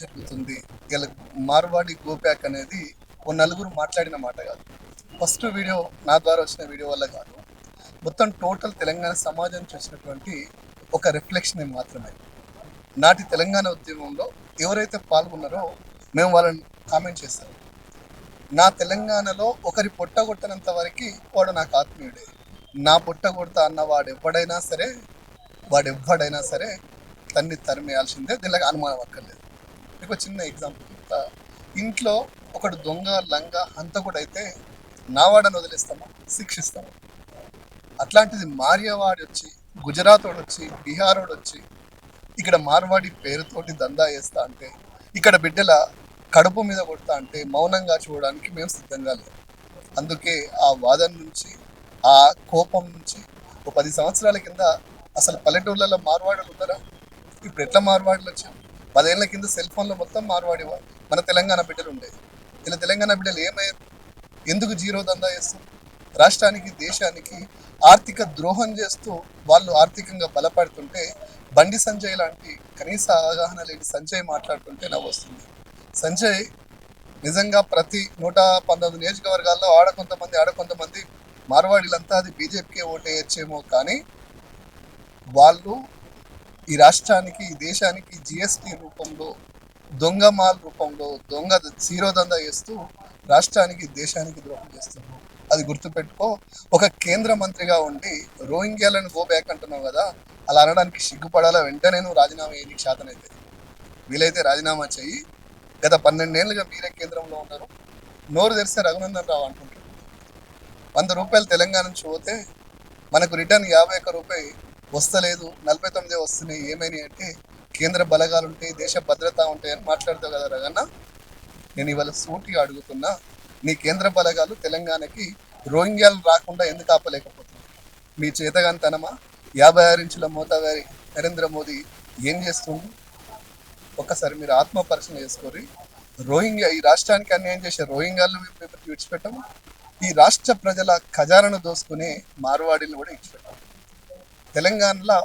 జరుగుతుంది. ఇలా మార్వాడి గోప్యాక్ అనేది ఓ నలుగురు మాట్లాడిన మాట కాదు. ఫస్ట్ వీడియో నా ద్వారా వచ్చిన వీడియో వల్ల కాదు. మొత్తం టోటల్ తెలంగాణ సమాజం చూసినటువంటి ఒక రిఫ్లెక్షన్ మాత్రమే. నాటి తెలంగాణ ఉద్యమంలో ఎవరైతే పాల్గొన్నారో మేము వాళ్ళని కామెంట్ చేస్తాం. నా తెలంగాణలో ఒకరి పొట్ట కొట్టనంత వరకు వాడు నాకు ఆత్మీయుడే. నా పొట్ట కొడతా అన్న వాడు ఎవడైనా సరే వాడు ఎవడైనా సరే తన్ని తరిమేయాల్సిందే. దీనికి అనుమానం అక్కర్లేదు. ఒక చిన్న ఎగ్జాంపుల్ చెప్తా. ఇంట్లో ఒకడు దొంగ లంగ హంతకుడు అయితే నావాడని వదిలేస్తామా? శిక్షిస్తామా. అట్లాంటిది మార్యవాడి వచ్చి గుజరాత్ వాడు వచ్చి బీహార్ వాడు వచ్చి ఇక్కడ మార్వాడి పేరుతోటి దందా వేస్తా అంటే ఇక్కడ బిడ్డల కడుపు మీద కొడతా అంటే మౌనంగా చూడడానికి మేము సిద్ధంగా లేము అందుకే ఆ వాదన నుంచి ఆ కోపం నుంచి ఒక పది సంవత్సరాల కింద అసలు పల్లెటూళ్ళలో మార్వాడలు ఉన్నారా? ఇప్పుడు ఎట్లా మార్వాడులు వచ్చాము పదేళ్ళ కింద సెల్ ఫోన్లో మొత్తం మార్వాడి మన తెలంగాణ బిడ్డలు ఉండేది ఇలా తెలంగాణ బిడ్డలు ఏమయ్యారు ఎందుకు జీరో దందా చేస్తారు రాష్ట్రానికి దేశానికి ఆర్థిక ద్రోహం చేస్తూ వాళ్ళు ఆర్థికంగా బలపడుతుంటే బండి సంజయ్ లాంటి కనీస అవగాహన లేని సంజయ్ మాట్లాడుతుంటే నవ్వు వస్తుంది. సంజయ్ నిజంగా ప్రతి నూట పంతొమ్మిది నియోజకవర్గాల్లో ఆడ కొంతమంది ఆడ కొంతమంది మార్వాడీలంతా అది బీజేపీకే ఓటేయచ్చేమో కానీ వాళ్ళు ఈ రాష్ట్రానికి ఈ దేశానికి జిఎస్టి రూపంలో దొంగ మాల్ రూపంలో దొంగ చీరోదంద చేస్తూ రాష్ట్రానికి దేశానికి ద్రోహం చేస్తున్నావు అది గుర్తుపెట్టుకో. ఒక కేంద్ర మంత్రిగా ఉండి రోహింగ్యాలను గో బ్యాక్ అంటున్నావు కదా అలా అనడానికి సిగ్గుపడాలా? వెంటనే నువ్వు రాజీనామా చేయడానికి శాతనైతే వీలైతే రాజీనామా చెయ్యి. గత పన్నెండేళ్ళుగా మీరే కేంద్రంలో ఉన్నారు. నోరు తెరిస్తే రఘునందన్ రావు అంటుంటారు వంద రూపాయలు తెలంగాణ నుంచి పోతే మనకు రిటర్న్ యాభై ఒక్క రూపాయి వస్తలేదు నలభై తొమ్మిది వస్తున్నాయి ఏమైనాయి అంటే కేంద్ర బలగాలు ఉంటాయి దేశ భద్రత ఉంటాయి అని మాట్లాడతావు కదా రగన్న? నేను ఇవాళ సూటిగా అడుగుతున్నా నీ కేంద్ర బలగాలు తెలంగాణకి రోహింగ్యాలు రాకుండా ఎందుకు ఆపలేకపోతున్నాయి? మీ చేతగాంతనమా యాభై ఆరు ఇంచుల మోతాగారి నరేంద్ర మోదీ ఏం చేస్తుంది ఒక్కసారి మీరు ఆత్మ పరిశీలన చేసుకోరి రోహింగ్యా ఈ రాష్ట్రానికి అన్యాయం చేసే రోహింగ్యాలను మేము విడిచిపెట్టాము. ఈ రాష్ట్ర ప్రజల ఖజానాను దోసుకునే మార్వాడీలను కూడా ఇచ్చిపెట్టాము తెలంగాణలో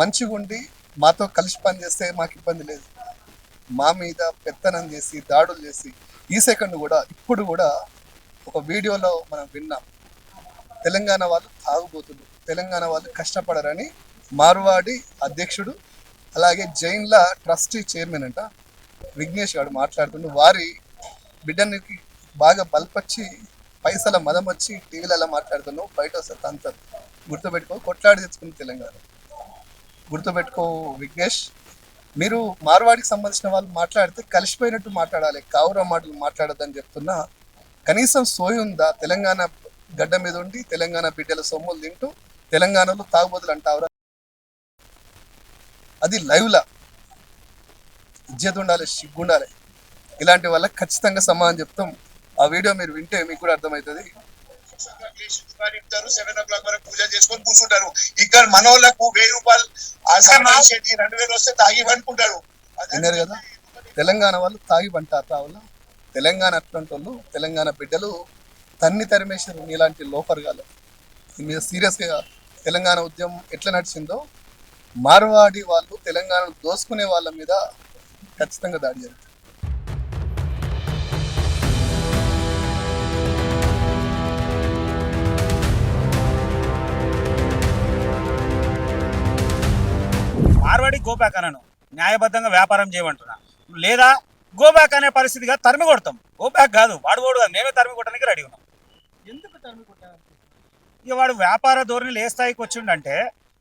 మంచిగా ఉండి మాతో కలిసి పనిచేస్తే మాకు ఇబ్బంది లేదు. మా మీద పెత్తనం చేసి దాడులు చేసి ఈ సెకండ్ కూడా ఇప్పుడు కూడా ఒక వీడియోలో మనం విన్నాం. తెలంగాణ వాళ్ళు తాగుబోతులు తెలంగాణ వాళ్ళు కష్టపడరని మార్వాడి అధ్యక్షుడు అలాగే జైన్ల ట్రస్టీ చైర్మన్ అంట విఘ్నేష్ గారు మాట్లాడుతుండు. వారి బిడ్డనికి బాగా బల్పచ్చి పైసల మదం వచ్చి టీవీలలో మాట్లాడుతున్నావు బయట వస్తే తంతరు గుర్తుపెట్టుకో కొట్లాడి తెచ్చుకుని తెలంగాణ. గుర్తుపెట్టుకో విఘ్నేష్ మీరు మార్వాడికి సంబంధించిన వాళ్ళు మాట్లాడితే కలిసిపోయినట్టు మాట్లాడాలి. కావుర మాటలు మాట్లాడద్దని చెప్తున్నా. కనీసం సోయి ఉందా? తెలంగాణ గడ్డ మీద ఉండి తెలంగాణ బిడ్డల సొమ్ములు తింటూ తెలంగాణలో తాగుబోతులు అంటావురా? అది లైవ్లా. ఇజ్జత్ ఉండాలి సిగ్గుండాలి. ఇలాంటి వల్ల ఖచ్చితంగా సమాధానం చెప్తాం. ఆ వీడియో మీరు వింటే మీకు కూడా అర్థమవుతుంది. ఇస్తారు సెవెన్ ఓ క్లాక్ వరకు పూజ చేసుకొని కూర్చుంటారు. ఇక్కడ మనోళ్ళకు వెయ్యి రూపాయలు రెండు వేలు వస్తే తాగి అనుకుంటారు విన్నారు కదా? తెలంగాణ వాళ్ళు తాగి పంటారు. రావుల తెలంగాణ అట్లాంటి వాళ్ళు తెలంగాణ బిడ్డలు తన్ని తరిమేశారు ఇలాంటి లోపరగాలు. దీని మీద సీరియస్గా తెలంగాణ ఉద్యమం ఎట్లా నడిచిందో మార్వాడి వాళ్ళు తెలంగాణను దోసుకునే వాళ్ళ మీద ఖచ్చితంగా దాడి జరుగుతుంది. మార్వాడి గోబ్యాక్ అనను న్యాయబద్ధంగా వ్యాపారం చేయమంటున్నా. లేదా గోబ్యాక్ అనే పరిస్థితిగా తరిమి కొడతాం. గోబ్యాక్ కాదు వాడు వాడు కాదు. మేమే తరిమి కొట్టడానికి రెడీ ఉన్నాం. ఎందుకు తరిమి కొట్టారు? ఇక వాడు వ్యాపార ధోరణిలు ఏ స్థాయికి వచ్చిండంటే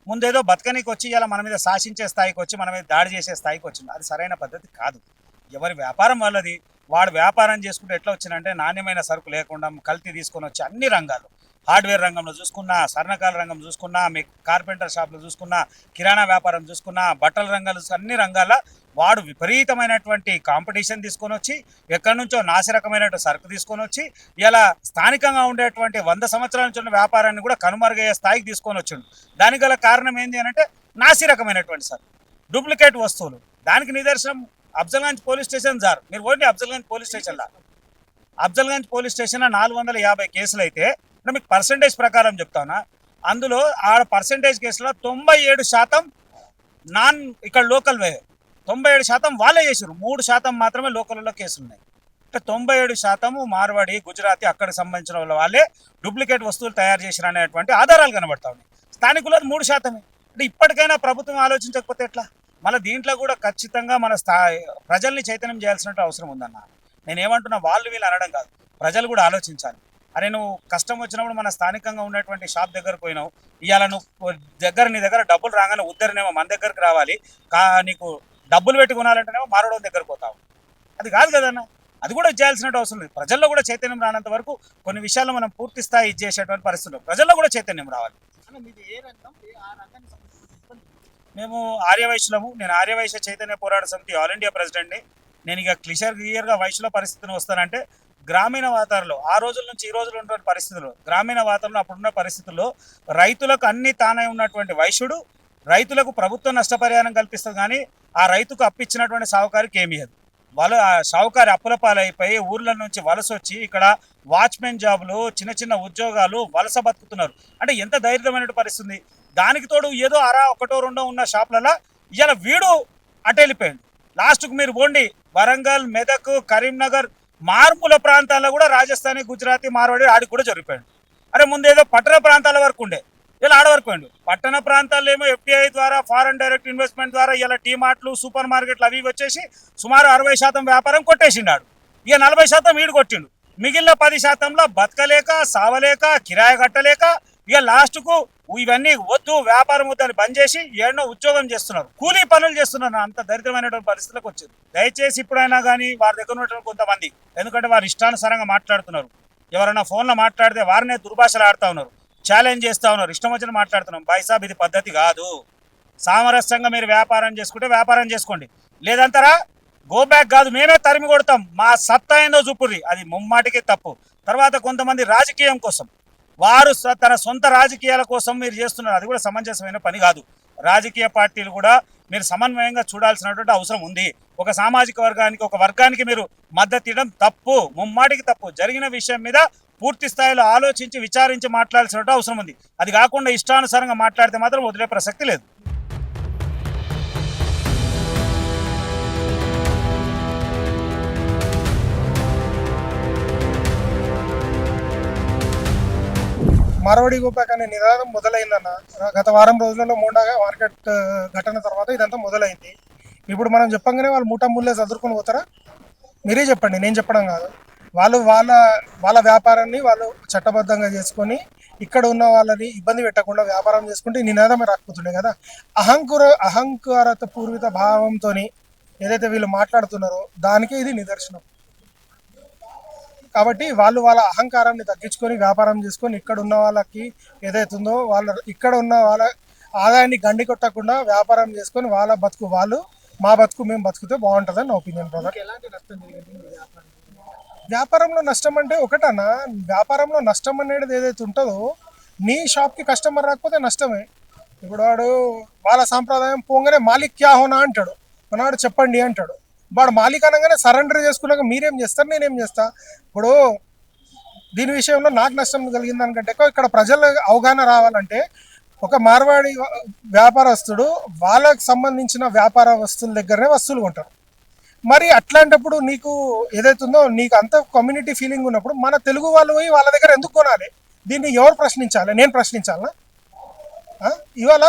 ముందేదో బతకనికి వచ్చి ఇలా మన మీద శాసించే స్థాయికి వచ్చి మన మీద దాడి చేసే స్థాయికి వచ్చిండు. అది సరైన పద్ధతి కాదు. ఎవరి వ్యాపారం వాళ్ళది. వాడు వ్యాపారం చేసుకుంటే ఎట్లా వచ్చిందంటే నాణ్యమైన సరుకు లేకుండా కల్తీ తీసుకొని వచ్చి అన్ని రంగాలు. హార్డ్వేర్ రంగంలో చూసుకున్నా సర్ణకాల రంగం చూసుకున్నా మీ కార్పెంటర్ షాప్లో చూసుకున్నా కిరాణా వ్యాపారం చూసుకున్నా బట్టల రంగాలు అన్ని రంగాల వాడు విపరీతమైనటువంటి కాంపిటీషన్ తీసుకొని వచ్చి ఎక్కడి నుంచో నాసిరకమైనటువంటి సరుకు తీసుకొని వచ్చి ఇలా స్థానికంగా ఉండేటువంటి వంద సంవత్సరాల నుంచి ఉన్న వ్యాపారాన్ని కూడా కనుమరుగయ్యే స్థాయికి తీసుకొని వచ్చిండు దానికి గల కారణం ఏంటి అని అంటే నాసిరకమైనటువంటి సరుకు డూప్లికేట్ వస్తువులు. దానికి నిదర్శనం అఫ్జల్గంజ్ పోలీస్ స్టేషన్ సార్. మీరు పోండి అఫ్జల్గంజ్ పోలీస్ స్టేషన్లో. అఫ్జల్గంజ్ పోలీస్ స్టేషన్లో నాలుగు వందల యాభై కేసులు అయితే అంటే మీకు పర్సంటేజ్ ప్రకారం చెప్తానా? అందులో ఆ పర్సంటేజ్ కేసులో తొంభై ఏడు శాతం నాన్ ఇక్కడ లోకల్ వే. తొంభై ఏడు శాతం వాళ్ళే చేసారు మూడు శాతం మాత్రమే లోకల్లో కేసులు ఉన్నాయి. అంటే తొంభై ఏడు శాతము మార్వాడి గుజరాతీ అక్కడికి సంబంధించిన వాళ్ళ వాళ్ళే డూప్లికేట్ వస్తువులు తయారు చేసిన అనేటువంటి ఆధారాలు కనబడతా ఉన్నాయి. స్థానికులు అది మూడు శాతమే. అంటే ఇప్పటికైనా ప్రభుత్వం ఆలోచించకపోతే ఎట్లా? మళ్ళీ దీంట్లో కూడా ఖచ్చితంగా మన స్థాయి ప్రజల్ని చైతన్యం చేయాల్సిన అవసరం ఉందన్న. నేను ఏమంటున్నా వాళ్ళు వీళ్ళు అనడం కాదు. ప్రజలు కూడా ఆలోచించాలి. అరే నువ్వు కష్టం వచ్చినప్పుడు మన స్థానికంగా ఉన్నటువంటి షాప్ దగ్గరకు పోయినావు. ఇవాళ నువ్వు దగ్గర నీ దగ్గర డబ్బులు రాగానే ఉద్దరినేమో మన దగ్గరకు రావాలి. కా నీకు డబ్బులు పెట్టి కొనాలంటేనేమో మారడం దగ్గరకు పోతావు. అది కాదు కదన్న అది కూడా చేయాల్సిన అవసరం లేదు. ప్రజల్లో కూడా చైతన్యం రానంత వరకు కొన్ని విషయాల్లో మనం పూర్తి స్థాయి ఇచ్చేసేటువంటి పరిస్థితులు ప్రజల్లో కూడా చైతన్యం రావాలి. మేము ఆర్యవైశ్యులము. నేను ఆర్యవైశ్య చైతన్య పోరాట సమితి ఆల్ ఇండియా ప్రెసిడెంట్ని. నేను ఇక క్లియర్ క్లియర్గా వైశ్యుల పరిస్థితిని వస్తానంటే గ్రామీణ వాతావరణంలో ఆ రోజుల నుంచి ఈ రోజులు ఉన్నటువంటి పరిస్థితులు గ్రామీణ వాతావరణం అప్పుడున్న పరిస్థితుల్లో రైతులకు అన్ని తానై ఉన్నటువంటి వైశ్యుడు రైతులకు ప్రభుత్వం నష్టపరిహారం కల్పిస్తుంది కానీ ఆ రైతుకు అప్పిచ్చినటువంటి సాహుకారికి ఏమి ఇవ్వదు వాళ్ళు ఆ షావుకారి అప్పుల పాలైపోయి ఊర్ల నుంచి వలస వచ్చి ఇక్కడ వాచ్మెన్ జాబులు చిన్న చిన్న ఉద్యోగాలు వలస బతుకుతున్నారు. అంటే ఎంత ధైర్యమైన పరిస్థితి దానికి తోడు ఏదో అరా ఒకటో రెండో ఉన్న షాపులలో ఇవాళ వీడు అటు వెళ్ళిపోయాడు లాస్ట్కు మీరు పోండి. వరంగల్ మెదక్ కరీంనగర్ మార్మూల ప్రాంతాల్లో కూడా రాజస్థానీ గుజరాతీ మార్వాడి ఆడికి కూడా జరిగిపోయాడు అరే ముందు ఏదో పట్టణ ప్రాంతాల వరకు ఉండే. ఇలా ఆడ వరకు పోయిండు. పట్టణ ప్రాంతాల్లో ఏమో ఎఫ్టీఐ ద్వారా ఫారెన్ డైరెక్ట్ ఇన్వెస్ట్మెంట్ ద్వారా ఇలా టీ మార్ట్లు సూపర్ మార్కెట్లు అవి వచ్చేసి సుమారు అరవై శాతం వ్యాపారం కొట్టేసిండాడు. ఇక నలభై శాతం ఈడు కొట్టిండు. మిగిలిన పది శాతంలో బతకలేక సావలేక కిరాయి కట్టలేక ఇక లాస్ట్కు ఇవన్నీ వద్దు వ్యాపారం వద్దని బంద్ చేసి ఏడనో ఉద్యోగం చేస్తున్నారు. కూలీ పనులు చేస్తున్నారు. అంత దరిద్రమైనటువంటి పరిస్థితులకు వచ్చింది దయచేసి ఇప్పుడైనా కానీ వారి దగ్గర ఉన్నటువంటి కొంతమంది ఎందుకంటే వారు ఇష్టానుసారంగా మాట్లాడుతున్నారు. ఎవరైనా ఫోన్లో మాట్లాడితే వారినే దుర్భాషలు ఆడుతూ ఉన్నారు ఛాలెంజ్ చేస్తూ ఉన్నారు ఇష్టం వచ్చిన మాట్లాడుతున్నాం బైసాబ్ ఇది పద్ధతి కాదు. సామరస్యంగా మీరు వ్యాపారం చేసుకుంటే వ్యాపారం చేసుకోండి. లేదంటారా? గో బ్యాక్ కాదు మేమే తరిమి కొడతాం. మా సత్తా ఏందో చూపుర్రి. అది ముమ్మాటికి తప్పు. తర్వాత కొంతమంది రాజకీయం కోసం. వారు తన సొంత రాజకీయాల కోసం మీరు చేస్తున్నారు. అది కూడా సమంజసమైన పని కాదు. రాజకీయ పార్టీలు కూడా మీరు సమన్వయంగా చూడాల్సినటువంటి అవసరం ఉంది. ఒక సామాజిక వర్గానికి ఒక వర్గానికి మీరు మద్దతు ఇవ్వడం తప్పు. ముమ్మాటికి తప్పు. జరిగిన విషయం మీద పూర్తి స్థాయిలో ఆలోచించి విచారించి మాట్లాడాల్సిన అవసరం ఉంది. అది కాకుండా ఇష్టానుసారంగా మాట్లాడితే మాత్రం వదిలే ప్రసక్తి లేదు. మార్వాడి గోపాక్ అనే నినాదం మొదలైందన్న. గత వారం రోజులలో మూడగా మార్కెట్ ఘటన తర్వాత ఇదంతా మొదలైంది. ఇప్పుడు మనం చెప్పంగానే వాళ్ళు మూట ముల్లే చదువుకొని పోతారా? మీరే చెప్పండి నేను చెప్పడం కాదు. వాళ్ళు వాళ్ళ వాళ్ళ వ్యాపారాన్ని వాళ్ళు చట్టబద్ధంగా చేసుకొని ఇక్కడ ఉన్న వాళ్ళని ఇబ్బంది పెట్టకుండా వ్యాపారం చేసుకుంటే నినాదమే రాకపోతుండే కదా. అహంకుర అహంకారత పూర్విత భావంతో ఏదైతే వీళ్ళు మాట్లాడుతున్నారో దానికే ఇది నిదర్శనం. కాబట్టి వాళ్ళు వాళ్ళ అహంకారాన్ని తగ్గించుకొని వ్యాపారం చేసుకొని ఇక్కడ ఉన్న వాళ్ళకి ఏదైతుందో వాళ్ళ ఇక్కడ ఉన్న వాళ్ళ ఆదాయాన్ని గండి కొట్టకుండా వ్యాపారం చేసుకొని వాళ్ళ బతుకు వాళ్ళు మా బతుకు మేము బతుకుతే బాగుంటుందని నా ఒపీనియన్ బ్రదర్ వ్యాపారంలో? నష్టం అంటే ఒకటన్నా వ్యాపారంలో నష్టం అనేది ఏదైతే ఉంటుందో నీ షాప్కి కస్టమర్ రాకపోతే నష్టమే. ఇప్పుడు వాడు వాళ్ళ సాంప్రదాయం పోగానే మాలిక్ క్యా హోనా అంటాడు. మనవాడు చెప్పండి అంటాడు. వాడు మాలిక్ అనగానే సరెండర్ చేసుకున్నాక మీరేం చేస్తారు నేనేం చేస్తా? ఇప్పుడు దీని విషయంలో నాకు నష్టం కలిగింది దానికంటే ఇక్కడ ప్రజల అవగాహన రావాలంటే ఒక మార్వాడి వ్యాపారస్తుడు వాళ్ళకు సంబంధించిన వ్యాపార వస్తువుల దగ్గరనే వస్తువులు కొంటారు. మరి అట్లాంటప్పుడు నీకు ఏదైతుందో నీకు అంత కమ్యూనిటీ ఫీలింగ్ ఉన్నప్పుడు మన తెలుగు వాళ్ళు పోయి వాళ్ళ దగ్గర ఎందుకు కొనాలి? దీన్ని ఎవరు ప్రశ్నించాలి? నేను ప్రశ్నించాలా? ఇవాళ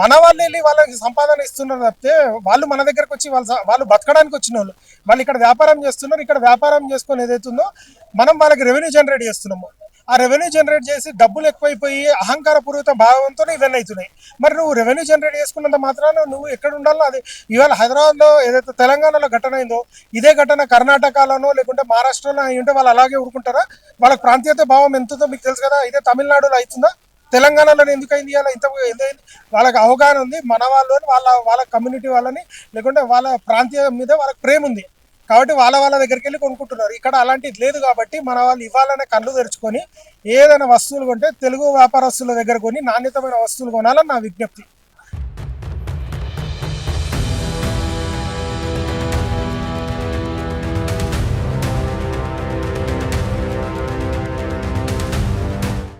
మన వాళ్ళు వెళ్ళి వాళ్ళకి సంపాదన ఇస్తున్నారు తప్పితే వాళ్ళు మన దగ్గరకు వచ్చి వాళ్ళు వాళ్ళు బతకడానికి వచ్చిన వాళ్ళు వాళ్ళు ఇక్కడ వ్యాపారం చేస్తున్నారు ఇక్కడ వ్యాపారం చేసుకొని ఏదైతుందో మనం వాళ్ళకి రెవెన్యూ జనరేట్ చేస్తున్నాము. ఆ రెవెన్యూ జనరేట్ చేసి డబ్బులు ఎక్కువైపోయి అహంకారపూరిత భావంతో ఇవన్నీ అవుతున్నాయి. మరి నువ్వు రెవెన్యూ జనరేట్ చేసుకున్నంత మాత్రాన నువ్వు ఎక్కడ ఉండాలో అది ఇవాళ హైదరాబాద్లో ఏదైతే తెలంగాణలో ఘటన అయిందో ఇదే ఘటన కర్ణాటకలోనో లేకుంటే మహారాష్ట్రలో అయి ఉంటే వాళ్ళు అలాగే ఊరుకుంటారా? వాళ్ళ ప్రాంతీయత భావం ఎంతుందో మీకు తెలుసు కదా ఇదే తమిళనాడులో అవుతుందా? తెలంగాణలో ఎందుకైంది అలా ఇంత ఎందుకైంది వాళ్ళకి అవగాహన ఉంది మన వాళ్ళు వాళ్ళ వాళ్ళ కమ్యూనిటీ వాళ్ళని లేకుంటే వాళ్ళ ప్రాంతీయం మీద వాళ్ళకి ప్రేమ ఉంది. కాబట్టి వాళ్ళ వాళ్ళ దగ్గరికి వెళ్ళి కొనుక్కుంటున్నారు. ఇక్కడ అలాంటిది లేదు కాబట్టి మన వాళ్ళు ఇవ్వాలనే కళ్ళు తెరుచుకొని ఏదైనా వస్తువులు కొంటే తెలుగు వ్యాపారస్తుల దగ్గర కొని నాణ్యతమైన వస్తువులు కొనాలని నా విజ్ఞప్తి.